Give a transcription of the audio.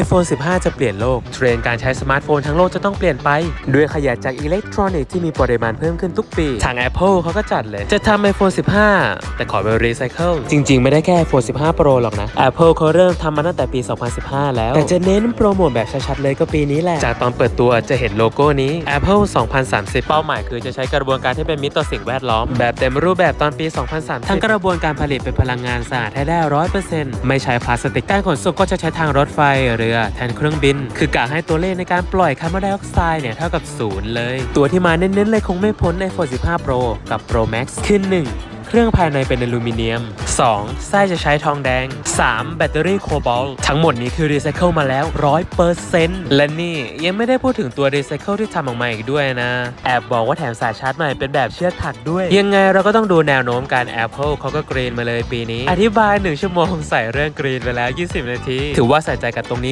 iPhone 15 จะเปลี่ยนโลก เทรนด์การใช้สมาร์ทโฟนทั้งโลกจะต้องเปลี่ยนไป ด้วยขยะจากอิเล็กทรอนิกส์ที่มีปริมาณเพิ่มขึ้นทุกปี ทาง Apple เขาก็จัดเลย จะทำ iPhone 15 แต่ขอไปรีไซเคิลจริง ๆ ไม่ได้แค่ iPhone 15 Pro หรอกนะ Apple เขาเริ่มทำมาตั้งแต่ปี 2015 แล้ว แต่จะเน้นโปรโมทแบบชัดๆเลยก็ปีนี้แหละ จากตอนเปิดตัวจะเห็นโลโก้นี้ Apple 2030 เป้าหมายคือจะใช้กระบวนการที่เป็นมิตรต่อสิ่งแวดล้อม แบบเต็มรูปแบบตอนปี 2030ทั้งกระบวนการผลิตเป็นพลังงานสะอาดให้ได้ 100%ไม่ใช้พลาสติกการขนส่งก็จะใช้ทางรถไฟเรือ แทนเครื่องบิน คือกะให้ตัวเลขในการปล่อยคาร์บอนไดออกไซด์เนี่ยเท่ากับศูนย์เลย ตัวที่มาเน้นๆเลยคงไม่พ้นใน iPhone 15 Pro กับ Pro Max คือ1 เครื่องภายในเป็นอลูมิเนียม 2. ไส้จะใช้ทองแดง 3. แบตเตอรี่โคบอลทั้งหมดนี้คือรีไซเคิลมาแล้ว 100%และนี่ยังไม่ได้พูดถึงตัวรีไซเคิลที่ทำออกมาอีกด้วยนะ แอบบอกว่าแถมสายชาร์จใหม่เป็นแบบเชือกถักด้วย ยังไงเราก็ต้องดูแนวโน้มการ Apple เขาก็กรีนมาเลยปีนี้ อธิบาย 1 ชั่วโมงใส่เรื่องกรีนไปแล้ว 20 นาที ถือว่าใส่ใจกับตรงนี้